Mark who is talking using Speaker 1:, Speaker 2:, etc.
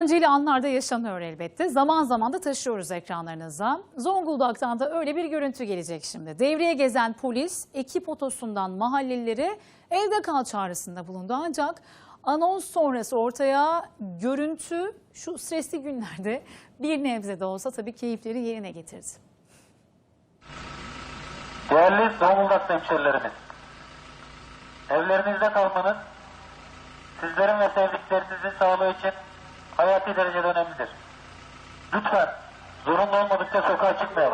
Speaker 1: Eğlenceli anlar da yaşanıyor elbette. Zaman zaman da taşıyoruz ekranlarınıza. Zonguldak'tan da öyle bir görüntü gelecek şimdi. Devreye gezen polis ekip otosundan mahallelilere evde kal çağrısında bulundu. Ancak anons sonrası ortaya görüntü şu stresli günlerde bir nebze de olsa tabii keyifleri yerine getirdi.
Speaker 2: Değerli Zonguldak hemşerilerimiz, evlerinizde kalmanız sizlerin ve sevdiklerinizin sağlığı için hayati derecede önemlidir. Lütfen zorunlu olmadıkça sokağa çıkmayalım.